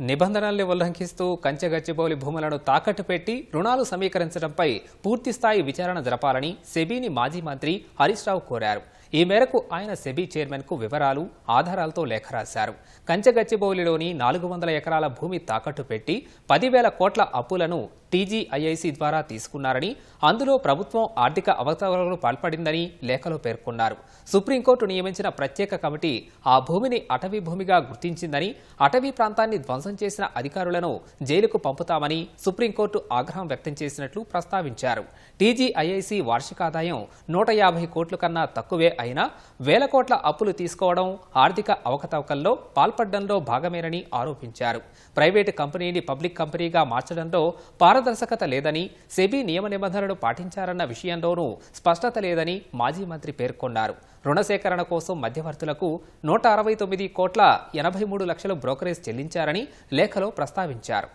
నిబంధనల్ని ఉల్లంఘిస్తూ కంచెగచ్చిబౌలి భూములను తాకట్టు పెట్టి రుణాలు సమీకరించడంపై పూర్తిస్థాయి విచారణ జరపాలని సెబీని మాజీ మంత్రి హరీష్ రావు కోరారు. ఈ మేరకు ఆయన సెబీ చైర్మన్కు వివరాలు ఆధారాలతో లేఖ రాశారు. కంచెగచ్చిబౌలిలోని నాలుగు వందల ఎకరాల భూమి తాకట్టు పెట్టి పదివేల కోట్ల అప్పులను టీజీఐఐసి ద్వారా తీసుకున్నారని అందులో ప్రభుత్వం ఆర్థిక అవకతవకలకు పాల్పడిందని లేఖలో పేర్కొన్నారు. సుప్రీంకోర్టు నియమించిన ప్రత్యేక కమిటీ ఆ భూమిని అటవీ భూమిగా గుర్తించిందని అటవీ ప్రాంతాన్ని ధ్వంసం చేసిన అధికారులను జైలుకు పంపుతామని సుప్రీంకోర్టు ఆగ్రహం వ్యక్తం చేసినట్లు ప్రస్తావించారు. టీజీఐఐసి వార్షికాదాయం నూట యాభై కోట్ల కన్నా తక్కువే అయినా వేల కోట్ల అప్పులు తీసుకోవడం ఆర్థిక అవకతవకల్లో పాల్పడడంలో భాగమేనని ఆరోపించారు. ప్రైవేటు కంపెనీని పబ్లిక్ కంపెనీగా మార్చడంలో పారదర్శకత లేదని సెబీ నియమ నిబంధనలు పాటించారన్న విషయంలోనూ స్పష్టత లేదని మాజీ మంత్రి పేర్కొన్నారు. రుణ సేకరణ కోసం మధ్యవర్తులకు నూట అరవై తొమ్మిది కోట్ల ఎనభై మూడు లక్షలు బ్రోకరేజ్ చెల్లించారని లేఖలో ప్రస్తావించారు.